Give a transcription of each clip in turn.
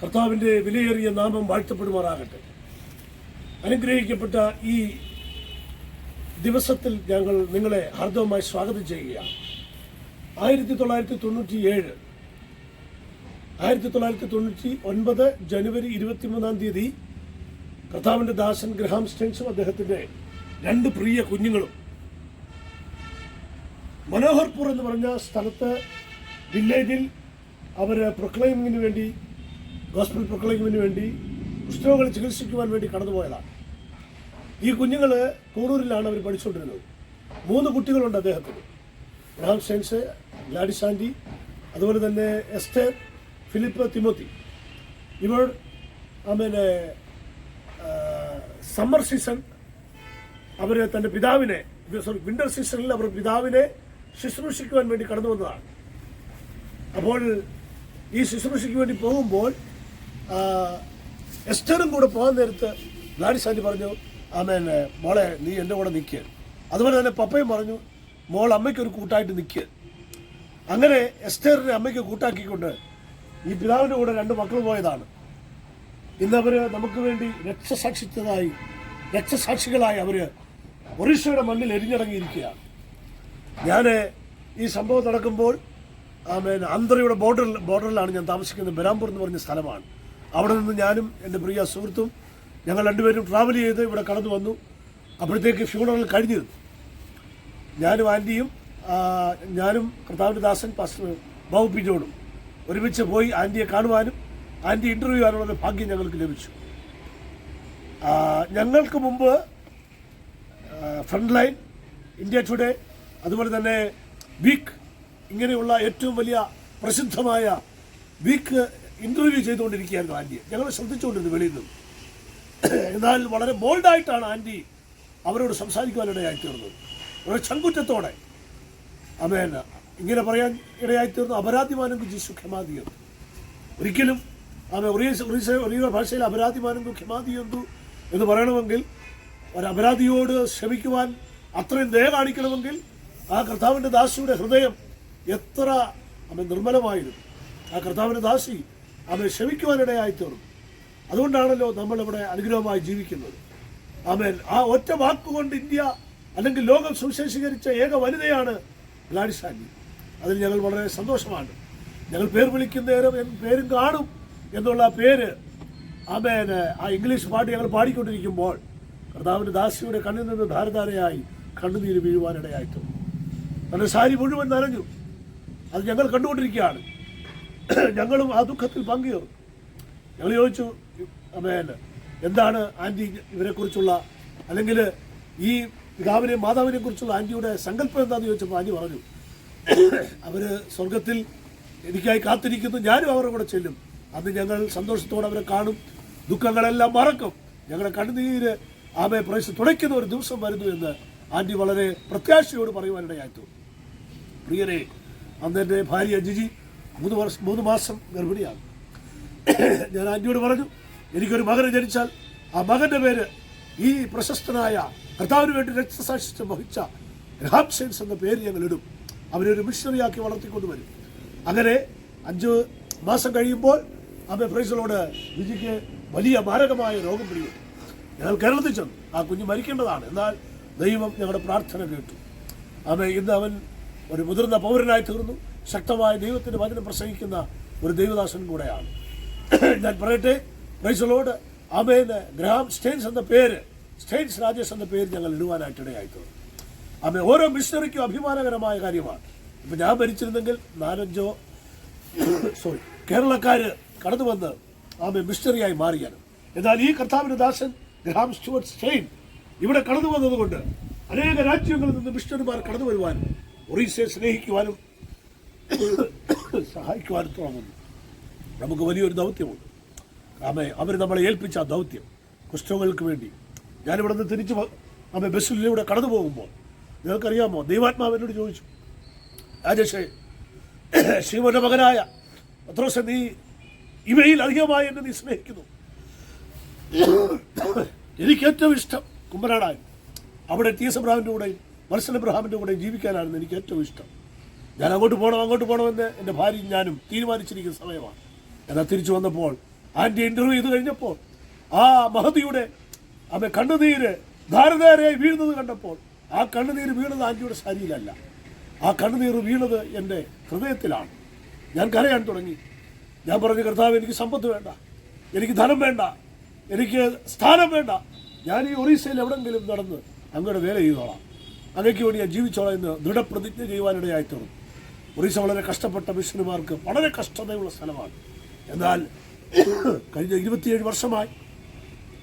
കർത്താവിന്റെ വിലയേറിയ നാമം വാഴ്ത്തപ്പെടുമാറാകട്ടെ. അനുഗ്രഹിക്കപ്പെട്ട ഈ ദിവസത്തിൽ ഞങ്ങൾ നിങ്ങളെ ഹാർദവമായി സ്വാഗതം ചെയ്യുകയാണ്. ആയിരത്തി തൊള്ളായിരത്തി തൊണ്ണൂറ്റി ഏഴ് ആയിരത്തി തൊള്ളായിരത്തി തൊണ്ണൂറ്റി ഒൻപത് ജനുവരി ഇരുപത്തിമൂന്നാം തീയതി കർത്താവിന്റെ ദാസൻ ഗ്രഹാം സ്റ്റെൻസും അദ്ദേഹത്തിന്റെ രണ്ട് പ്രിയ കുഞ്ഞുങ്ങളും മനോഹർപൂർ എന്ന് പറഞ്ഞ സ്ഥലത്ത് വില്ലേജിൽ അവർ പ്രൊക്ലൈമിങ്ങിന് വേണ്ടി ഗോസ്പൽ പ്രൊക്ലൈമിങ്ങിന് വേണ്ടി പുസ്തകങ്ങൾ ചികിത്സിക്കുവാൻ വേണ്ടി കടന്നുപോയതാണ്. ഈ കുഞ്ഞുങ്ങൾ കൂറൂരിലാണ് അവർ പഠിച്ചുകൊണ്ടിരുന്നത്. മൂന്ന് കുട്ടികളുണ്ട് അദ്ദേഹത്തിന്. ഗ്രാം സെൻസ് ഗ്ലാഡിസ് ആന്റി അതുപോലെ തന്നെ എസ്റ്റർ ഫിലിപ്പ് തിമോത്തി. ഇവർ ആമേനെ സമ്മർ സീസൺ അവർ തന്റെ പിതാവിനെ സോറി വിന്റർ സീസണിൽ അവർ പിതാവിനെ ശുശ്രൂഷിക്കുവാൻ വേണ്ടി കടന്നു വന്നതാണ് അപ്പോൾ ഈ ശുശ്രൂഷയ്ക്ക് വേണ്ടി പോകുമ്പോൾ എസ്റ്ററും കൂടെ പോകാൻ നേരത്ത് ആന്റി പറഞ്ഞു ആമേൻ മോളെ നീ എന്റെ കൂടെ നിൽക്കുക അതുപോലെ തന്നെ പപ്പയും പറഞ്ഞു മോൾ അമ്മയ്ക്ക് ഒരു കൂട്ടായിട്ട് നിൽക്കുക അങ്ങനെ എസ്റ്ററിനെ അമ്മയ്ക്ക് കൂട്ടാക്കിക്കൊണ്ട് ഈ പിതാവിന്റെ കൂടെ രണ്ട് മക്കൾ പോയതാണ്. ഇന്ന് അവർ നമുക്ക് വേണ്ടി രക്തസാക്ഷിത്തതായി രക്തസാക്ഷികളായി അവർ ഒറീസയുടെ മണ്ണിൽ എരിഞ്ഞിറങ്ങിയിരിക്കുകയാണ്. ഞാൻ ഈ സംഭവം നടക്കുമ്പോൾ ആമേൻ ആന്ധ്രയുടെ ബോർഡറിൽ ബോർഡറിലാണ് ഞാൻ താമസിക്കുന്നത് ബരാംപൂർ എന്ന് പറഞ്ഞ സ്ഥലമാണ്. അവിടെ നിന്ന് ഞാനും എന്റെ പ്രിയ സുഹൃത്തും ഞങ്ങൾ രണ്ടുപേരും ട്രാവൽ ചെയ്ത് ഇവിടെ കടന്നു വന്നു. അപ്പോഴത്തേക്ക് ഫ്യൂണറൽ കഴിഞ്ഞിരുന്നു. ഞാനും ആന്റിയും ഞാനും കർത്താവിന്റെ ദാസൻ പാസ്റ്റർ ബാബു പി ഒരുമിച്ച് പോയി ആന്റിയെ കാണുവാനും ആന്റി ഇന്റർവ്യൂ ചെയ്യാനുള്ള ഭാഗ്യം ഞങ്ങൾക്ക് ലഭിച്ചു. ഞങ്ങൾക്ക് മുമ്പ് ഫ്രണ്ട് ലൈൻ ഇന്ത്യ ടുഡേ അതുപോലെ തന്നെ വീക്ക് ഇങ്ങനെയുള്ള ഏറ്റവും വലിയ പ്രസിദ്ധമായ വീക്ക് ഇന്റർവ്യൂ ചെയ്തുകൊണ്ടിരിക്കുകയായിരുന്നു ആന്റി ഞങ്ങൾ ശ്രദ്ധിച്ചുകൊണ്ടിരുന്നു വെളിയിൽ നിന്ന്. എന്നാൽ വളരെ ബോൾഡായിട്ടാണ് ആന്റി അവരോട് സംസാരിക്കുവാനിടയായി തീർന്നത്. വളരെ ചങ്കുറ്റത്തോടെ. അമേൻ. ഇങ്ങനെ പറയാൻ ഇടയായി തീർന്നു അപരാധിമാനം ജീശു ക്ഷമാദിയും ഒരിക്കലും ആമേ ഒറീസ ഭാഷയിൽ അപരാധിമാനം ക്ഷമാതിയെന്നു എന്ന് പറയണമെങ്കിൽ ഒരു അപരാധിയോട് ക്ഷമിക്കുവാൻ അത്രയും ദയ കാണിക്കണമെങ്കിൽ ആ കർത്താവിന്റെ ദാസിയുടെ ഹൃദയം എത്ര നിർമ്മലമായിരുന്നു. ആ കർത്താവിന്റെ ദാസി അവനെ ശ്രമിക്കുവാനിടയായി തീർന്നു അതുകൊണ്ടാണല്ലോ നമ്മളിവിടെ അനുഗ്രഹമായി ജീവിക്കുന്നത്. ആമേൻ. ആ ഒറ്റ വാക്കുകൊണ്ട് ഇന്ത്യ അല്ലെങ്കിൽ ലോകം സുവിശേഷീകരിച്ച ഏക വനിതയാണ് ഗ്ലാഡിസ് അതിൽ ഞങ്ങൾ വളരെ സന്തോഷമാണ്. ഞങ്ങൾ പേർ വിളിക്കുന്ന നേരം പേരും കാണും എന്നുള്ള പേര് ആമേൻ ആ ഇംഗ്ലീഷ് പാട്ട് ഞങ്ങൾ പാടിക്കൊണ്ടിരിക്കുമ്പോൾ കർത്താവിന്റെ ദാസിയുടെ കണ്ണിൽ നിന്ന് ധാരധാരയായി കണ്ണുനീര് വീഴുവാനിടയായിട്ടു തന്റെ സാരി മുഴുവൻ നനഞ്ഞു. അത് ഞങ്ങൾ കണ്ടുകൊണ്ടിരിക്കുകയാണ്. ഞങ്ങളും ആ ദുഃഖത്തിൽ പങ്കുചേർന്നു. ഞങ്ങൾ ചോദിച്ചു അമ്മേന് എന്താണ് ആന്റി ഇവരെക്കുറിച്ചുള്ള അല്ലെങ്കിൽ ഈ പിതാവിനെയും മാതാവിനെയും കുറിച്ചുള്ള ആന്റിയുടെ സങ്കല്പം എന്താണെന്ന് ചോദിച്ചപ്പോൾ ആന്റി പറഞ്ഞു അവർ സ്വർഗത്തിൽ എനിക്കായി കാത്തിരിക്കുന്നു ഞാനും അവരുടെ കൂടെ ചെല്ലും. അന്ന് ഞങ്ങൾ സന്തോഷത്തോടെ അവരെ കാണും ദുഃഖങ്ങളെല്ലാം മറക്കും. ഞങ്ങളുടെ കണ്ണുനീര് ആമയെ പ്രവേശിച്ച് തുടയ്ക്കുന്ന ഒരു ദിവസം വരുന്നു എന്ന് ആന്റി വളരെ പ്രത്യാശയോട് പറയുവാനിടയായിട്ടു പ്രിയരെ അന്ന് എന്റെ ഭാര്യ ജിജി മൂന്ന് വർഷം മൂന്ന് മാസം ഗർഭിണിയാണ്. ഞാൻ ആന്റിയോട് പറഞ്ഞു എനിക്കൊരു മകനെ ജനിച്ചാൽ ആ മകന്റെ പേര് ഈ പ്രശസ്തനായ കർത്താവിന് വേണ്ടി രക്തസാക്ഷിത്വം വഹിച്ച ഗ്രഹാം സെയിൻസ് എന്ന പേര് ഞങ്ങൾ ഇടും. അവരൊരു മിഷണറിയാക്കി വളർത്തിക്കൊണ്ടുവരും അങ്ങനെ അഞ്ച് മാസം കഴിയുമ്പോൾ അമ്മ ഫ്രൈസലോട് വിജിക്ക് വലിയ മാരകമായ രോഗം പിടിയും. ഞങ്ങൾ കേരളത്തിൽ ചെന്നു. ആ കുഞ്ഞ് മരിക്കേണ്ടതാണ്. എന്നാൽ ദൈവം ഞങ്ങളുടെ പ്രാർത്ഥന കേട്ടു. അമ്മ ഇന്ന് അവൻ ഒരു മുതിർന്ന പൗരനായി തീർന്നു. ശക്തമായ ദൈവത്തിന്റെ വചനം പ്രസംഗിക്കുന്ന ഒരു ദൈവദാസൻ കൂടെയാണ്. ഞാൻ പറയട്ടെ പ്രൈസലോട് അമേന് ഗ്രഹാം സ്റ്റെയിൻസ് എന്ന പേര് സ്റ്റെയിൻസ് രാജേഷ് എന്ന പേര് ഞങ്ങൾ ഇടുവാനായിട്ട് ഇടയായി അമേ ഓരോ മിഷണറിക്കും അഭിമാനകരമായ കാര്യമാണ്. ഇപ്പൊ ഞാൻ ഭരിച്ചിരുന്നെങ്കിൽ നാലഞ്ചോ സോറി കേരളക്കാര് കടന്നു വന്ന് ആമെ മിഷണറിയായി മാറിയാണ് എന്നാൽ ഈ കർത്താവിന്റെ ദാസൻ ഗ്രഹാം സ്റ്റുവർട്ട് സ്റ്റെയിൻ ഇവിടെ കടന്നു വന്നതുകൊണ്ട് അനേക രാജ്യങ്ങളിൽ നിന്ന് മിഷണറിമാർ കടന്നു വരുവാനും ഒറീസയെ സ്നേഹിക്കുവാനും സഹായിക്കുവാനും തുടങ്ങുന്നു നമുക്ക് വലിയൊരു ദൗത്യമുണ്ട്. ആമെ അവർ നമ്മളെ ഏൽപ്പിച്ച ദൗത്യം കുഷ്ഠങ്ങൾക്ക് വേണ്ടി. ഞാനിവിടെ നിന്ന് തിരിച്ച് ആമെ ബസ്സിലൂടെ കടന്നു പോകുമ്പോൾ നിങ്ങൾക്കറിയാമോ? ദൈവാത്മാവ് എന്നോട് ചോദിച്ചു. രാജേഷേ ശിവന്റെ മകനായ പത്രോസെ നീ ഇവയിൽ അധികമായി എന്നെ നീ സ്നേഹിക്കുന്നു. എനിക്ക് ഏറ്റവും ഇഷ്ടം കുമ്പനാടായി അവിടെ ടി എസ് എബ്രാഹിന്റെ കൂടെയും മത്സല എബ്രഹാമിന്റെ കൂടെയും ജീവിക്കാനായിരുന്നു എനിക്ക് ഏറ്റവും ഇഷ്ടം. ഞാൻ അങ്ങോട്ട് പോകണം അങ്ങോട്ട് പോകണമെന്ന് എന്റെ ഭാര്യയും ഞാനും തീരുമാനിച്ചിരിക്കുന്ന സമയമാണ്. എന്നാൽ തിരിച്ചു വന്നപ്പോൾ ആന്റി ഇന്റർവ്യൂ ചെയ്ത് കഴിഞ്ഞപ്പോൾ ആ മഹതിയുടെ അമ്മ കണ്ണുനീര് ധാരധാരയായി വീഴുന്നത് കണ്ടപ്പോൾ ആ കണ്ണുനീര് വീണത് ആന്റിയുടെ ശരീരമല്ല. ആ കണ്ണുനീർ വീണത് എന്റെ ഹൃദയത്തിലാണ്. ഞാൻ കരയാൻ തുടങ്ങി. ഞാൻ പറഞ്ഞു കർത്താവ് എനിക്ക് സമ്പത്ത് വേണ്ട. എനിക്ക് ധനം വേണ്ട. എനിക്ക് സ്ഥാനം വേണ്ട. ഞാൻ ഈ ഒറീസയിൽ എവിടെങ്കിലും നടന്ന് അങ്ങയുടെ വേല ചെയ്തോളാം. അങ്ങയ്ക്ക് വേണ്ടി ഞാൻ ജീവിച്ചോളാം എന്ന് ദൃഢപ്രതിജ്ഞ ചെയ്യുവാനിടയായി തീർന്നു ഒറീസ വളരെ കഷ്ടപ്പെട്ട മിഷനുമാർക്ക് വളരെ കഷ്ടതയുള്ള സ്ഥലമാണ്. എന്നാൽ കഴിഞ്ഞ ഇരുപത്തിയേഴ് വർഷമായി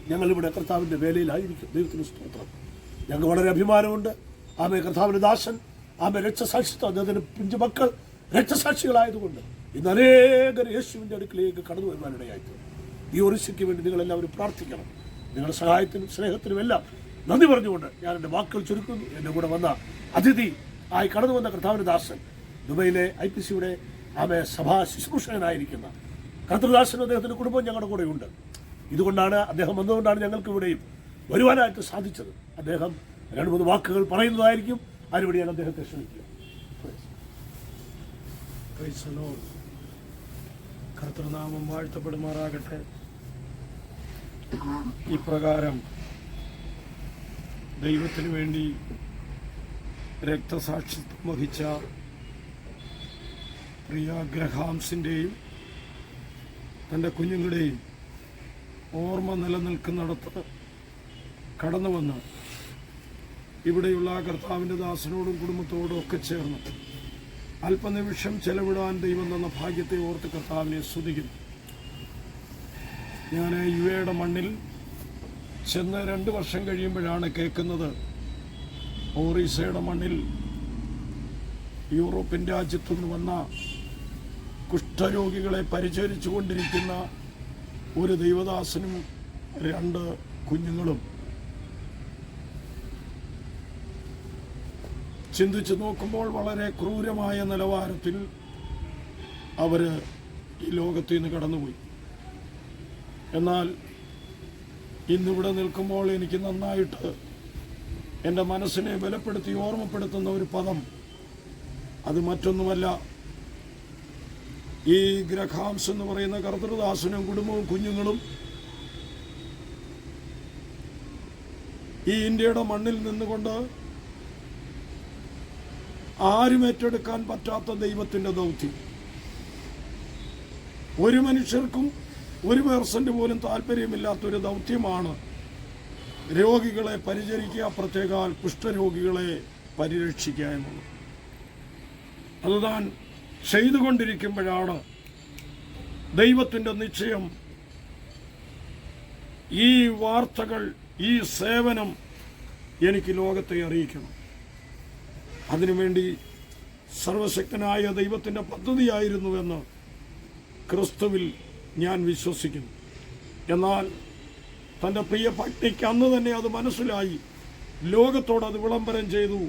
ഞങ്ങളിവിടെ കർത്താവിന്റെ വേലയിലായിരിക്കും. ദൈവത്തിന് സ്തോത്രം. ഞങ്ങൾക്ക് വളരെ അഭിമാനമുണ്ട്. ആമേ കർത്താവിന്റെ ദാസൻ ആമേ രക്തസാക്ഷിത്വം അദ്ദേഹത്തിന് പിഞ്ചു മക്കൾ രക്തസാക്ഷികളായതുകൊണ്ട് ഇന്ന് അനേകർ യേശുവിന്റെ അടുക്കിലേക്ക് കടന്നു വരുവാനിടയായിട്ടുണ്ട് ഈ ഒറിസയ്ക്ക് വേണ്ടി നിങ്ങളെല്ലാവരും പ്രാർത്ഥിക്കണം. നിങ്ങളുടെ സഹായത്തിനും സ്നേഹത്തിനും എല്ലാം നന്ദി പറഞ്ഞുകൊണ്ട് ഞാൻ എന്റെ വാക്കുകൾ ചുരുക്കുന്നു. എന്റെ കൂടെ വന്ന അതിഥി ആയി കടന്നു വന്ന കർത്താവിന്റെ ദാസൻ ദുബൈയിലെ ഐ പി സിയുടെ ആമെ സഭാ ശുശ്രൂഷകനായിരിക്കുന്ന കർത്തൃദാസനും അദ്ദേഹത്തിന്റെ കുടുംബം ഞങ്ങളുടെ കൂടെയുണ്ട്. ഇതുകൊണ്ടാണ് അദ്ദേഹം വന്നതുകൊണ്ടാണ് ഞങ്ങൾക്ക് ഇവിടെയും വരുവാനായിട്ട് സാധിച്ചത്. അദ്ദേഹം രണ്ട് മൂന്ന് വാക്കുകൾ പറയുന്നതായിരിക്കും. അതിനുവേണ്ടി ഞാൻ അദ്ദേഹത്തെ ക്ഷണിക്കുക. കർത്തൃനാമം വാഴ്ത്തപ്പെടുമാറാകട്ടെ. ഇപ്രകാരം ദൈവത്തിനു വേണ്ടി രക്തസാക്ഷിത്വം വഹിച്ച പ്രിയ ഗ്രഹാംസിന്റെയും തന്റെ കുഞ്ഞുങ്ങളുടെയും ഓർമ്മ നിലനിൽക്കുന്നിടത്ത് കടന്നു വന്ന് ഇവിടെയുള്ള കർത്താവിന്റെ ദാസനോടും കുടുംബത്തോടും ഒക്കെ ചേർന്ന് അല്പനിമിഷം ചെലവിടാൻ ദൈവം തന്ന ഭാഗ്യത്തെ ഓർത്ത് കർത്താവിനെ സ്തുതിക്കുന്നു. ഞാൻ യു എയുടെ മണ്ണിൽ ചെന്ന് രണ്ട് വർഷം കഴിയുമ്പോഴാണ് കേൾക്കുന്നത് ഓറീസയുടെ മണ്ണിൽ യൂറോപ്യൻ രാജ്യത്തുനിന്ന് വന്ന കുഷ്ഠരോഗികളെ പരിചരിച്ചു കൊണ്ടിരിക്കുന്ന ഒരു ദൈവദാസനും രണ്ട് കുഞ്ഞുങ്ങളും. ചിന്തിച്ചു നോക്കുമ്പോൾ വളരെ ക്രൂരമായ നിലവാരത്തിൽ അവർ ഈ ലോകത്തു നിന്ന് കടന്നുപോയി. എന്നാൽ ഇന്നിവിടെ നിൽക്കുമ്പോൾ എനിക്ക് നന്നായിട്ട് എന്റെ മനസ്സിനെ ബലപ്പെടുത്തി ഓർമ്മപ്പെടുത്തുന്ന ഒരു പദം അത് മറ്റൊന്നുമല്ല ഈ ഗ്രഹാംസ് എന്ന് പറയുന്ന കർത്തൃദാസനും കുടുംബവും കുഞ്ഞുങ്ങളും ഈ ഇന്ത്യയുടെ മണ്ണിൽ നിന്നുകൊണ്ട് ആരും ഏറ്റെടുക്കാൻ പറ്റാത്ത ദൈവത്തിന്റെ ദൗത്യം. ഒരു മനുഷ്യർക്കും ഒരു പേഴ്സന്റ് പോലും താല്പര്യമില്ലാത്തൊരു ദൗത്യമാണ് രോഗികളെ പരിചരിക്കുക പ്രത്യേകാൽ കുഷ്ഠരോഗികളെ പരിരക്ഷിക്കുക എന്നുള്ളത്. അത് താൻ ചെയ്തുകൊണ്ടിരിക്കുമ്പോഴാണ് ദൈവത്തിന്റെ നിശ്ചയം. ഈ വാർത്തകൾ ഈ സേവനം എനിക്ക് ലോകത്തെ അറിയിക്കണം. അതിനുവേണ്ടി സർവശക്തനായ ദൈവത്തിന്റെ പദ്ധതിയായിരുന്നുവെന്ന് ക്രിസ്തുവിൽ ഞാൻ വിശ്വസിക്കുന്നു. എന്നാൽ തന്റെ പ്രിയ പട്ടിക്ക് അന്ന് തന്നെ അത് മനസ്സിലായി. ലോകത്തോട് അത് വിളംബരം ചെയ്തു.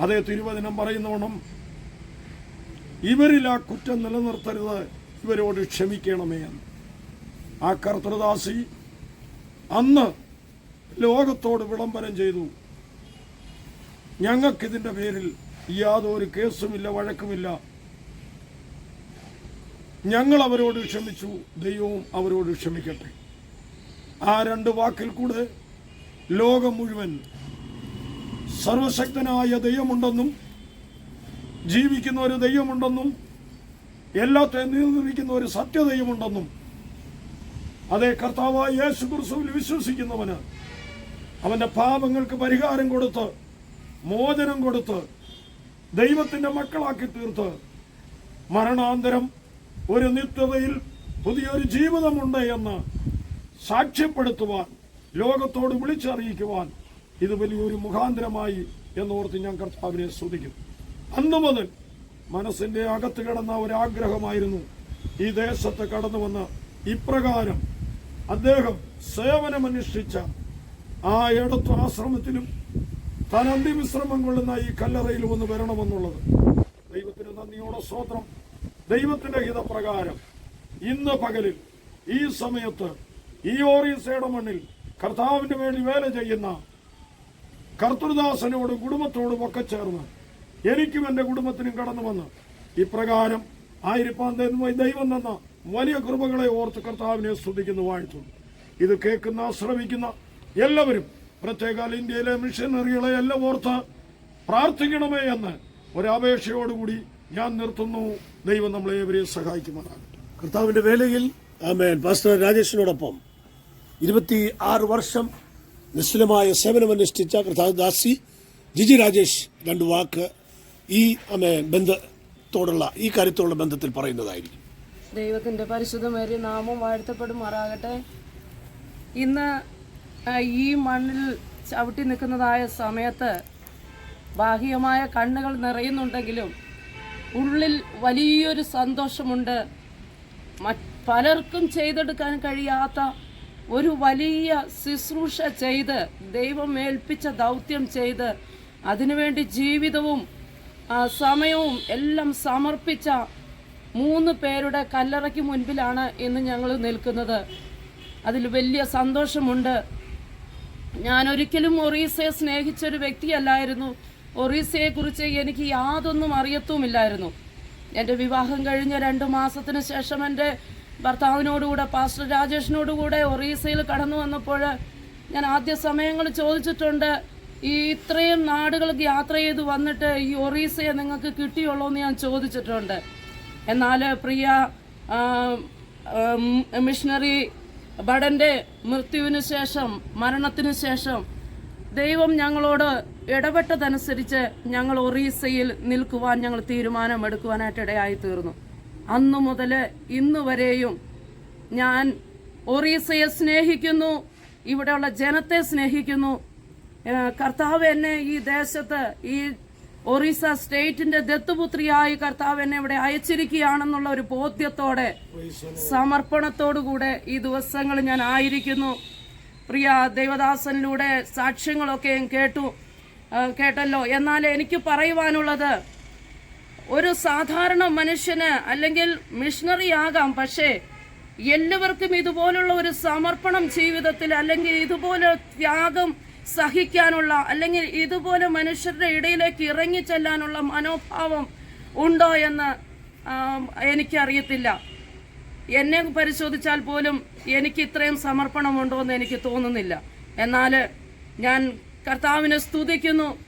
അതേ തിരുവചനം പറയുന്നോണം ഇവരിൽ ആ കുറ്റം നിലനിർത്തരുത്. ഇവരോട് ക്ഷമിക്കണമേ എന്ന്. ആ കർത്തൃദാസി അന്ന് ലോകത്തോട് വിളംബരം ചെയ്തു. ഞങ്ങൾക്കിതിന്റെ പേരിൽ യാതൊരു കേസുമില്ല വഴക്കുമില്ല. ഞങ്ങൾ അവരോട് ക്ഷമിച്ചു. ദൈവവും അവരോട് ക്ഷമിക്കട്ടെ. ആ രണ്ട് വാക്കിൽ കൂടെ ലോകം മുഴുവൻ സർവശക്തനായ ദൈവമുണ്ടെന്നും ജീവിക്കുന്ന ഒരു ദൈവമുണ്ടെന്നും എല്ലാത്തെയും നിയന്ത്രിക്കുന്ന ഒരു സത്യദൈവമുണ്ടെന്നും അതേ കർത്താവായ യേശു ക്രിസ്തുവിൽ വിശ്വസിക്കുന്നവന് അവന്റെ പാപങ്ങൾക്ക് പരിഹാരം കൊടുത്ത് മോചനം കൊടുത്ത് ദൈവത്തിന്റെ മക്കളാക്കി തീർത്ത് മരണാന്തരം ഒരു നിത്യതയിൽ പുതിയൊരു ജീവിതമുണ്ട് എന്ന് സാക്ഷ്യപ്പെടുത്തുവാൻ ലോകത്തോട് വിളിച്ചറിയിക്കുവാൻ ഇത് വലിയൊരു മുഖാന്തരമായി എന്നോർത്ത് ഞാൻ കർത്താവിനെ സ്തുതിക്കും അന്നു മുതൽ മനസ്സിന്റെ അകത്ത് കിടന്ന ഒരാഗ്രഹമായിരുന്നു ഈ ദേശത്ത് കടന്നു വന്ന് ഇപ്രകാരം അദ്ദേഹം സേവനമനുഷ്ഠിച്ച ആ ഇടത്തു ആശ്രമത്തിലും താൻ അന്തിവിശ്രമം കൊള്ളുന്ന ഈ കല്ലറയിൽ ഒന്ന് വരണമെന്നുള്ളത്. ദൈവത്തിന് നന്ദിയോടെ സ്വോത്രം ദൈവത്തിന്റെ ഹിതപ്രകാരം ഇന്ന് പകലിൽ ഈ സമയത്ത് ഈ ഓറീസയുടെ മണ്ണിൽ കർത്താവിന് വേണ്ടി വേല ചെയ്യുന്ന കർത്തൃദാസനോടും കുടുംബത്തോടും ഒക്കെ ചേർന്ന് എനിക്കും എന്റെ കുടുംബത്തിനും കടന്നു വന്ന് ഇപ്രകാരം ആയിരിപ്പാൻ ദൈവം തന്ന വലിയ കൃപകളെ ഓർത്ത് കർത്താവിനെ സ്തുതിക്കുന്നു വാഴ്ത്തുന്നു. ഇത് കേൾക്കുന്ന ശ്രമിക്കുന്ന എല്ലാവരും പ്രത്യേക ഇന്ത്യയിലെ മിഷനറികളെ എല്ലാം ഓർത്ത് പ്രാർത്ഥിക്കണമേ എന്ന് ഒരപേക്ഷയോടുകൂടി ഞാൻ നിർത്തുന്നു. ദൈവം നമ്മളെ ഏവരെയും സഹായിക്കുമെന്നാണ് കർത്താവിന്റെ വേലയിൽ ആമേൻ. പാസ്റ്റർ രാജേഷിനോടൊപ്പം ഇരുപത്തി ആറ് വർഷം നിശ്ചലമായ സേവനമനുഷ്ഠിച്ച കർത്താവ് ദാസി ജിജി രാജേഷ് രണ്ട് വാക്ക് ഈ ബന്ധത്തോടുള്ള ഈ കാര്യത്തോടുള്ള ബന്ധത്തിൽ പറയുന്നതായിരിക്കും. ദൈവത്തിന്റെ പരിശുദ്ധമേറിയ നാമം വാഴ്ത്തപ്പെടുമാറാകട്ടെ. ഇന്ന് ഈ മണ്ണിൽ ചവിട്ടി നിൽക്കുന്നതായ സമയത്ത് ബാഹ്യമായ കണ്ണുകൾ നിറയുന്നുണ്ടെങ്കിലും ഉള്ളിൽ വലിയൊരു സന്തോഷമുണ്ട്. പലർക്കും ചെയ്തെടുക്കാൻ കഴിയാത്ത ഒരു വലിയ ശുശ്രൂഷ ചെയ്ത് ദൈവം ഏൽപ്പിച്ച ദൗത്യം ചെയ്ത് അതിനുവേണ്ടി ജീവിതവും സമയവും എല്ലാം സമർപ്പിച്ച മൂന്ന് പേരുടെ കല്ലറയ്ക്ക് മുൻപിലാണ് ഇന്ന് ഞങ്ങൾ നിൽക്കുന്നത്. അതിൽ വലിയ സന്തോഷമുണ്ട്. ഞാൻ ഒരിക്കലും ഒറീസയെ സ്നേഹിച്ചൊരു വ്യക്തിയല്ലായിരുന്നു. ഒറീസയെ കുറിച്ച് എനിക്ക് യാതൊന്നും അറിയത്തുമില്ലായിരുന്നു. എന്റെ വിവാഹം കഴിഞ്ഞ രണ്ട് മാസത്തിന് ശേഷം എന്റെ ഭർത്താവിനോടുകൂടെ പാസ്റ്റർ രാജേഷിനോടുകൂടെ ഒറീസയിൽ കടന്നു വന്നപ്പോൾ ഞാൻ ആദ്യ സമയങ്ങൾ ചോദിച്ചിട്ടുണ്ട് ഈ ഇത്രയും നാടുകൾക്ക് യാത്ര ചെയ്ത് വന്നിട്ട് ഈ ഒറീസയെ നിങ്ങൾക്ക് കിട്ടിയുള്ളൂ എന്ന് ഞാൻ ചോദിച്ചിട്ടുണ്ട്. എന്നാൽ പ്രിയ മിഷണറി ഭടന്റെ മൃത്യുവിന് ശേഷം മരണത്തിന് ശേഷം ദൈവം ഞങ്ങളോട് ഇടപെട്ടതനുസരിച്ച് ഞങ്ങൾ ഒറീസയിൽ നിൽക്കുവാൻ ഞങ്ങൾ തീരുമാനമെടുക്കുവാനായിട്ട് ഇടയായി തീർന്നു. അന്നു മുതൽ ഇന്ന് വരെയും ഞാൻ ഒറീസയെ സ്നേഹിക്കുന്നു ഇവിടെയുള്ള ജനത്തെ സ്നേഹിക്കുന്നു കർത്താവ് എന്നെ ഈ ദേശത്ത് ഈ ഒറീസ സ്റ്റേറ്റിന്റെ ദത്തുപുത്രിയായി കർത്താവ് എന്നെ ഇവിടെ അയച്ചിരിക്കുകയാണെന്നുള്ള ഒരു ബോധ്യത്തോടെ സമർപ്പണത്തോടുകൂടെ ഈ ദിവസങ്ങൾ ഞാൻ ആയിരിക്കുന്നു. പ്രിയ ദേവദാസനിലൂടെ സാക്ഷ്യങ്ങളൊക്കെ കേട്ടു. കേട്ടല്ലോ. എന്നാൽ എനിക്ക് പറയുവാനുള്ളത് ഒരു സാധാരണ മനുഷ്യന് അല്ലെങ്കിൽ മിഷണറി ആകാം പക്ഷേ എല്ലാവർക്കും ഇതുപോലുള്ള ഒരു സമർപ്പണം ജീവിതത്തിൽ അല്ലെങ്കിൽ ഇതുപോലെ ത്യാഗം സഹിക്കാനുള്ള അല്ലെങ്കിൽ ഇതുപോലെ മനുഷ്യരുടെ ഇടയിലേക്ക് ഇറങ്ങി ചെല്ലാനുള്ള മനോഭാവം ഉണ്ടോ എന്ന് എനിക്കറിയത്തില്ല. എന്നെ പരിശോധിച്ചാൽ പോലും എനിക്ക് ഇത്രയും സമർപ്പണമുണ്ടോ എന്ന് എനിക്ക് തോന്നുന്നില്ല. എന്നാൽ ഞാൻ കർത്താവിനെ സ്തുതിക്കുന്നു.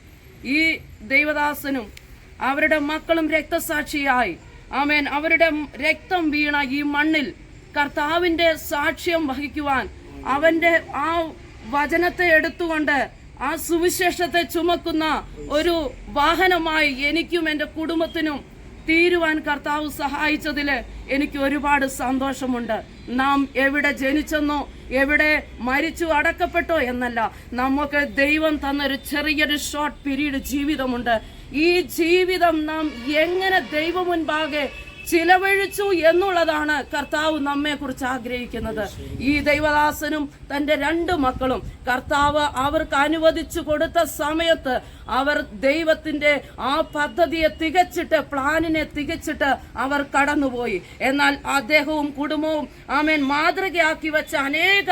ഈ ദൈവദാസനും അവരുടെ മക്കളും രക്തസാക്ഷിയായി. ആമേൻ. അവരുടെ രക്തം വീണ ഈ മണ്ണിൽ കർത്താവിന്റെ സാക്ഷ്യം വഹിക്കുവാൻ അവന്റെ ആ വചനത്തെ എടുത്തുകൊണ്ട് ആ സുവിശേഷത്തെ ചുമക്കുന്ന ഒരു വാഹനമായി എനിക്കും എന്റെ കുടുംബത്തിനും തീരുവാൻ കർത്താവ് സഹായിച്ചതിൽ എനിക്ക് ഒരുപാട് സന്തോഷമുണ്ട്. നാം എവിടെ ജനിച്ചെന്നോ എവിടെ മരിച്ചു അടക്കപ്പെട്ടോ എന്നല്ല. നമുക്ക് ദൈവം തന്നൊരു ചെറിയൊരു ഷോർട്ട് പീരീഡ് ജീവിതമുണ്ട്. ഈ ജീവിതം നാം എങ്ങനെ ദൈവ മുൻപാകെ ചിലവഴിച്ചു എന്നുള്ളതാണ് കർത്താവ് നമ്മെ കുറിച്ച് ആഗ്രഹിക്കുന്നത്. ഈ ദൈവദാസനും തന്റെ രണ്ട് മക്കളും കർത്താവ് അവർക്ക് അനുവദിച്ചു കൊടുത്ത സമയത്ത് അവർ ദൈവത്തിന്റെ ആ പദ്ധതിയെ തികച്ചിട്ട് പ്ലാനിനെ തികച്ചിട്ട് അവർ കടന്നുപോയി. എന്നാൽ അദ്ദേഹവും കുടുംബവും ആമേൻ മാതൃകയാക്കി വെച്ച അനേക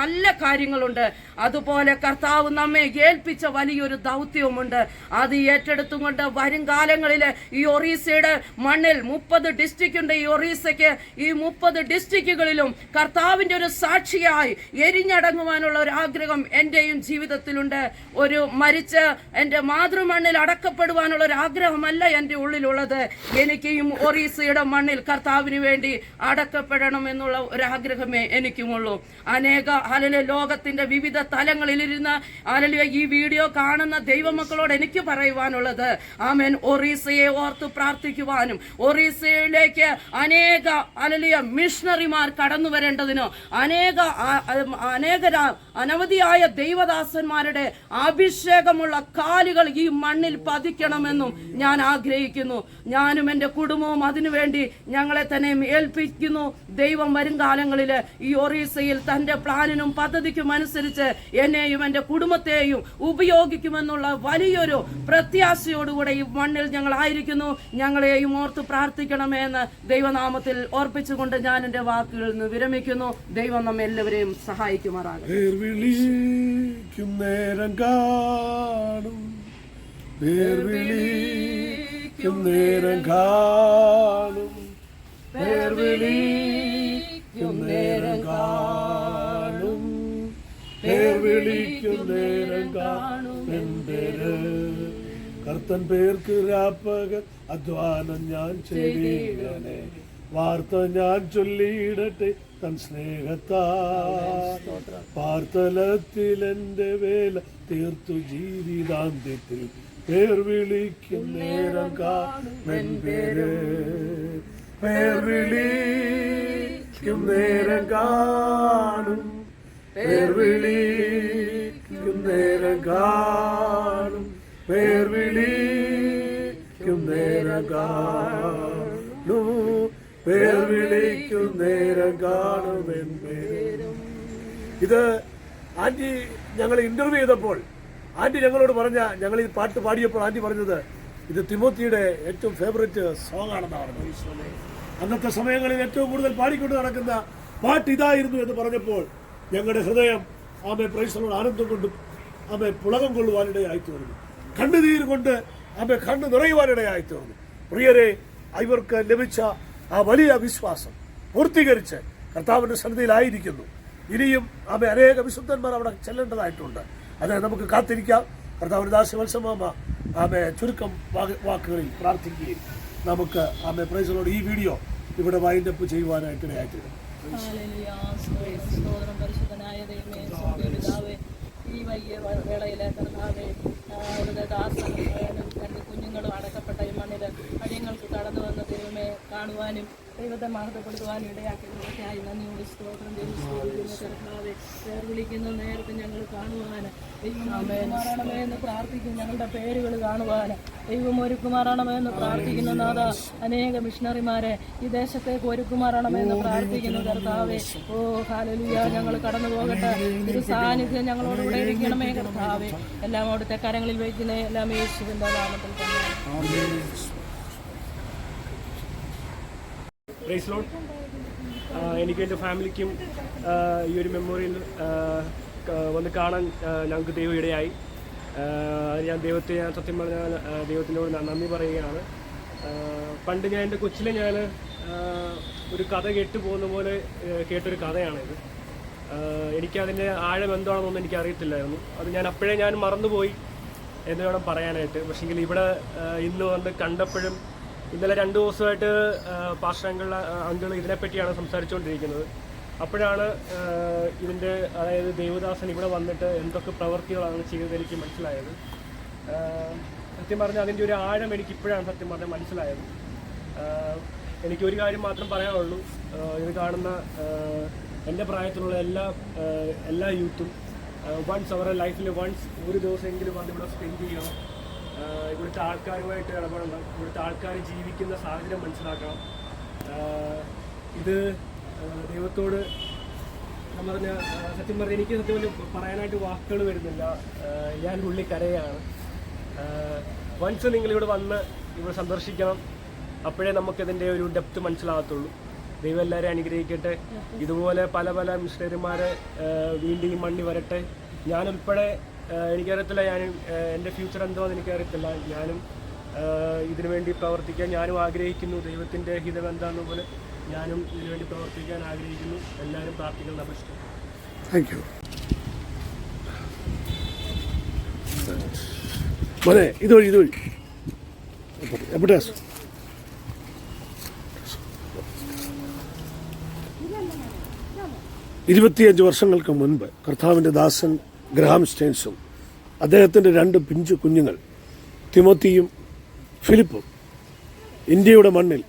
നല്ല കാര്യങ്ങളുണ്ട്. അതുപോലെ കർത്താവ് നമ്മെ ഏൽപ്പിച്ച വലിയൊരു ദൗത്യവുമുണ്ട്. അത് ഏറ്റെടുത്തുകൊണ്ട് വരും കാലങ്ങളിൽ ഈ ഒറീസയുടെ മണ്ണിൽ മുപ്പത് ഡിസ്ട്രിക്റ്റ് ഉണ്ട് ഈ ഒറീസയ്ക്ക്. ഈ മുപ്പത് ഡിസ്ട്രിക്റ്റുകളിലും കർത്താവിന്റെ ഒരു സാക്ഷിയായി എരിഞ്ഞടങ്ങുവാനുള്ള ഒരു ആഗ്രഹം എന്റെയും ജീവിതത്തിലുണ്ട്. ഒരു മരിച്ച് എന്റെ മാതൃമണ്ണിൽ അടക്കപ്പെടുവാനുള്ള ഒരു ആഗ്രഹമല്ല എന്റെ ഉള്ളിലുള്ളത്. എനിക്ക് ഈ ഒറീസയുടെ മണ്ണിൽ കർത്താവിന് വേണ്ടി അടക്കപ്പെടണം എന്നുള്ള ഒരു ആഗ്രഹമേ എനിക്കുമുള്ളൂ. അനേക അല്ലെ ലോകത്തിന്റെ വിവിധ തലങ്ങളിലിരുന്ന് അലലിയ ഈ വീഡിയോ കാണുന്ന ദൈവമക്കളോട് എനിക്ക് പറയുവാനുള്ളത് ആമേൻ. ഒറീസയെ ഓർത്ത് പ്രാർത്ഥിക്കുവാനും ഒറീസയിലേക്ക് അനേക അലലിയ മിഷണറിമാർ കടന്നു വരേണ്ടതിനോ അനേക അനേക അനവധിയായ ദൈവദാസന്മാരുടെ അഭിഷേകമുള്ള കാലുകൾ ഈ മണ്ണിൽ പതിക്കണമെന്നും ഞാൻ ആഗ്രഹിക്കുന്നു. ഞാനും എന്റെ കുടുംബവും അതിനുവേണ്ടി ഞങ്ങളെ തന്നെ ഏൽപ്പിക്കുന്നു. ദൈവം വരും കാലങ്ങളിൽ ഈ ഒറീസയിൽ തന്റെ പ്ലാനിനും പദ്ധതിക്കും അനുസരിച്ച് എന്നെയും എന്റെ കുടുംബത്തെയും ഉപയോഗിക്കുമെന്നുള്ള വലിയൊരു പ്രത്യാശയോടുകൂടെ ഈ മണ്ണിൽ ഞങ്ങൾ ആയിരിക്കുന്നു. ഞങ്ങളെയും ഓർത്ത് പ്രാർത്ഥിക്കണമെന്ന് ദൈവനാമത്തിൽ ഓർപ്പിച്ചുകൊണ്ട് ഞാൻ എന്റെ വാക്കുകളിൽ നിന്ന് വിരമിക്കുന്നു. ദൈവം നമ്മെ എല്ലാവരെയും സഹായിക്കുമാറാകും വിളിക്കും നേരം കാണും. വിളിക്കും നേരം കാണും. കർത്തൻ പേർക്ക് രാപ്പകൽ അധ്വാനം ഞാൻ ചെയ്യണേ. വാർത്ത ഞാൻ ചൊല്ലിയിടട്ടെ തൻ സ്നേഹത്താ. പാർത്തലത്തിൽ എന്റെ വേല തീർത്തു ജീവിതാന്ത്യത്തിൽ. പേർ വിളിക്കും നേരം കാമെൻ പേർ വിളിക്കും നേരം കാണും ഇത് ആന്റി ഞങ്ങൾ ഇന്റർവ്യൂ ചെയ്തപ്പോൾ ആന്റി ഞങ്ങളോട് പറഞ്ഞ ഞങ്ങൾ ഈ പാട്ട് പാടിയപ്പോൾ ആന്റി പറഞ്ഞത് ഇത് തിമോത്തിയുടെ ഏറ്റവും ഫേവറേറ്റ് സോങ് ആണെന്നാണ് അന്നത്തെ സമയങ്ങളിൽ ഏറ്റവും കൂടുതൽ പാടിക്കൊണ്ട് നടക്കുന്ന പാട്ട് ഇതായിരുന്നു എന്ന് പറഞ്ഞപ്പോൾ ഞങ്ങളുടെ ഹൃദയം ആമെ പ്രൈസലോട് ആനന്ദം കൊണ്ടും ആമെ പുളകം കൊള്ളുവാനിടയായി തീർന്നു കണ്ണുനീർ കൊണ്ട് ആമെ കണ്ണു നിറയുവാനിടയായി തീർന്നു പ്രിയരെ ഇവർക്ക് ലഭിച്ച ആ വലിയ വിശ്വാസം പൂർത്തീകരിച്ച് കർത്താവിന്റെ സന്നിധിയിലായിരിക്കുന്നു. ഇനിയും ആമെ അനേക വിശുദ്ധന്മാർ അവിടെ ചെല്ലേണ്ടതായിട്ടുണ്ട്. അത് നമുക്ക് കാത്തിരിക്കാം. കർത്താവിന്റെ ദാസ മത്സമാമ ആമെ ചുരുക്കം വാക്ക് വാക്കുകളിൽ പ്രാർത്ഥിക്കുകയും നമുക്ക് ആമെ പ്രൈസലോട് ഈ വീഡിയോ ഇവിടെ വൈൻഡപ്പ് ചെയ്യുവാനായിട്ട് ഇടയായിത്തീരും ഹല്ലേലൂയ. സ്തോത്രം, പരിശുദ്ധനായ ദൈവമേ, സ്വർഗീയ പിതാവേ, ഈ വൈകിയ വേളയിലെ കർത്താവേ, അടക്കപ്പെട്ട ഈ മണ്ണിൽ അടിയങ്ങൾക്ക് കടന്നു വന്ന ദൈവമേ കാണുവാനും ദൈവത്തെ മഹത്വപ്പെടുത്തുവാൻ ഇടയാക്കി കൃപയ്ക്കായി നന്ദിയോട് സ്തോത്രം ചെയ്ത് സ്തുതിക്കുന്നു കർത്താവേ. പേർ വിളിക്കുന്ന നേരത്തെ ഞങ്ങൾ കാണുവാൻ ദൈവം ഒരുക്കുമാറാണമേ എന്ന് പ്രാർത്ഥിക്കും ഞങ്ങളുടെ പേരുകൾ കാണുവാൻ ദൈവം ഒരുക്കുമാറാണമേ എന്ന് പ്രാർത്ഥിക്കുന്ന നാഥ. അനേക മിഷണറിമാരെ ഈ ദേശത്തേക്ക് ഒരുക്കുമാറാണമേ എന്ന് പ്രാർത്ഥിക്കുന്നു കർത്താവേ. ഓ ഹാലലിയ ഞങ്ങൾ കടന്നു പോകട്ടെ. ഒരു സാന്നിധ്യം ഞങ്ങളോട് ഇവിടെ ഇരിക്കണമേ കർത്താവേ. എല്ലാം അവിടുത്തെ കരങ്ങളിൽ വയ്ക്കുന്ന എല്ലാം യേശുവിന്റെ നാമത്തിൽ തന്നെ. Praise Lord. എനിക്ക് എന്റെ ഫാമിലിക്കും ഈ ഒരു മെമ്മോറിയൽ വന്ന് കാണാൻ ഞങ്ങൾക്ക് ദൈവം ഇടയായി. ഞാൻ ദൈവത്തെ ഞാൻ സത്യം പറഞ്ഞാൽ ദൈവത്തിനോട് നന്ദി പറയുകയാണ്. പണ്ട് ഞാൻ എന്റെ കൊച്ചിലെ ഞാൻ ഒരു കഥ കേട്ടു പോകുന്ന പോലെ കേട്ടൊരു കഥയാണിത്. എനിക്കതിന്റെ ആഴം എന്താണെന്നൊന്നും എനിക്ക് അറിയത്തില്ലായിരുന്നു. അത് ഞാൻ അപ്പോഴേ ഞാൻ മറന്നുപോയി എന്ന് വേണം പറയാനായിട്ട്. പക്ഷേങ്കിൽ ഇവിടെ ഇന്ന് വന്ന് കണ്ടപ്പോഴും ഇന്നലെ രണ്ട് ദിവസമായിട്ട് പാസ്റ്റർ അങ്കിൾ ഇതിനെപ്പറ്റിയാണ് സംസാരിച്ചുകൊണ്ടിരിക്കുന്നത്. അപ്പോഴാണ് ഇതിന്റെ അതായത് ദേവദാസൻ ഇവിടെ വന്നിട്ട് എന്തൊക്കെ പ്രവൃത്തികളാണ് ചെയ്തത് എനിക്ക് മനസ്സിലായത്. സത്യം പറഞ്ഞാൽ അതിന്റെ ഒരു ആഴം എനിക്ക് ഇപ്പോഴാണ് സത്യം പറഞ്ഞാൽ മനസ്സിലായത്. എനിക്ക് ഒരു കാര്യം മാത്രം പറയാനുള്ളൂ. ഇത് കാണുന്ന എന്റെ പ്രായത്തിലുള്ള എല്ലാ എല്ലാ യൂത്തും വൺസ് അവരുടെ ലൈഫിൽ വൺസ് ഒരു ദിവസമെങ്കിലും അതിവിടെ സ്പെൻഡ് ചെയ്യണം. ഇവിടുത്തെ ആൾക്കാരുമായിട്ട് ഇടപെടണം. ഇവിടുത്തെ ആൾക്കാർ ജീവിക്കുന്ന സാഹചര്യം മനസ്സിലാക്കണം. ഇത് ദൈവത്തോട് ഞാൻ പറഞ്ഞ സത്യം പറഞ്ഞ എനിക്ക് സത്യം പറഞ്ഞ പറയാനായിട്ട് വാക്കുകൾ വരുന്നില്ല. ഞാൻ ഉള്ളി കരയാണ്. വൺസ് നിങ്ങളിവിടെ വന്ന് ഇവിടെ സന്ദർശിക്കണം അപ്പോഴേ നമുക്കിതിന്റെ ഒരു ഡെപ്ത് മനസ്സിലാകത്തുള്ളൂ. ദൈവം എല്ലാവരെയും അനുഗ്രഹിക്കട്ടെ. ഇതുപോലെ പല പല മിഷണറിമാരെ വീണ്ടും മണ്ണി വരട്ടെ. ഞാനുൾപ്പെടെ എനിക്കറിയത്തില്ല ഞാൻ എന്റെ ഫ്യൂച്ചർ എന്തോന്ന് എനിക്കറിയത്തില്ല. ഞാനും ഇതിനു വേണ്ടി പ്രവർത്തിക്കാൻ ഞാനും ആഗ്രഹിക്കുന്നു. ദൈവത്തിന്റെ ഹിതം എന്താണെന്ന് പോലെ ഞാനും ഇതിനു വേണ്ടി പ്രവർത്തിക്കാൻ ആഗ്രഹിക്കുന്നു. എല്ലാവരും പ്രാർത്ഥിക്കണം നമസ്കാരം താങ്ക് യു മോനെ ഇതുവഴി ഇതുവഴി എവിടെ? ഇരുപത്തിയഞ്ച് വർഷങ്ങൾക്ക് മുൻപ് കർത്താവിന്റെ ദാസൻ ഗ്രഹാം സ്റ്റെയിൻസും അദ്ദേഹത്തിന്റെ രണ്ട് പിഞ്ചു കുഞ്ഞുങ്ങൾ തിമോത്തിയും ഫിലിപ്പും. ഇന്ത്യയുടെ മണ്ണിൽ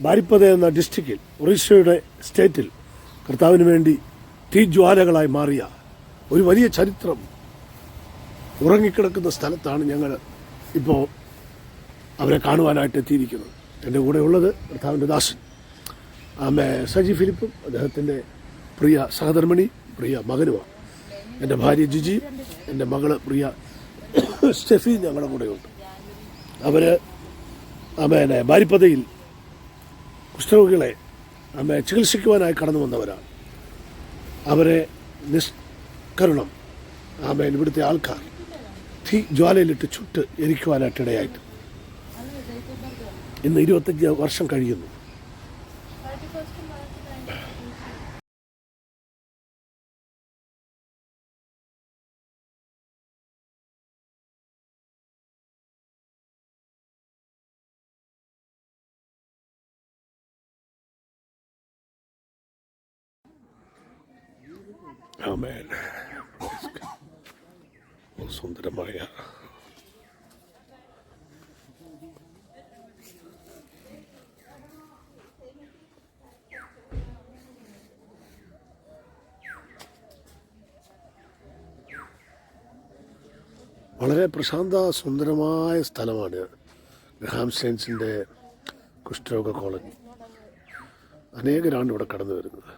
ബാരിപ്പത എന്ന ഡിസ്ട്രിക്റ്റിൽ ഒറീസയുടെ സ്റ്റേറ്റിൽ കർത്താവിന് വേണ്ടി തീജ്വാലകളായി മാറിയ ഒരു വലിയ ചരിത്രം ഉറങ്ങിക്കിടക്കുന്ന സ്ഥലത്താണ് ഞങ്ങൾ ഇപ്പോൾ അവരെ കാണുവാനായിട്ട് എത്തിയിരിക്കുന്നത്. എന്റെ കൂടെ ഉള്ളത് കർത്താവിന്റെ ദാസൻ. ആമേ സജി ഫിലിപ്പും അദ്ദേഹത്തിന്റെ പ്രിയ സഹധർമ്മിണി പ്രിയ മകനുമാണ്. എന്റെ ഭാര്യ ജിജി എന്റെ മകൾ പ്രിയ സ്റ്റെഫി ഞങ്ങളുടെ കൂടെയുണ്ട്. അവർ അമ്മേനെ ബാരിപ്പതയിൽ കുഷ്ഠരോഗികളെ ആമേ ചികിത്സിക്കുവാനായി കടന്നു വന്നവരാണ്. അവരെ നിഷ്കരണം ആമേൻ ഇവിടുത്തെ ആൾക്കാർ തീ ജ്വാലയിലിട്ട് ചുട്ട് എരിക്കുവാനായിട്ടിടയായിട്ട് ഇന്ന് ഇരുപത്തഞ്ച് വർഷം കഴിയുന്നു. ആമേൻ. സുന്ദരമായ വളരെ പ്രശാന്ത സുന്ദരമായ സ്ഥലമാണ് ഗ്രഹാം സയൻസിന്റെ കുഷ്ഠരോഗ കോളനി. അനേകരാണ് ഇവിടെ കടന്നു വരുന്നത്.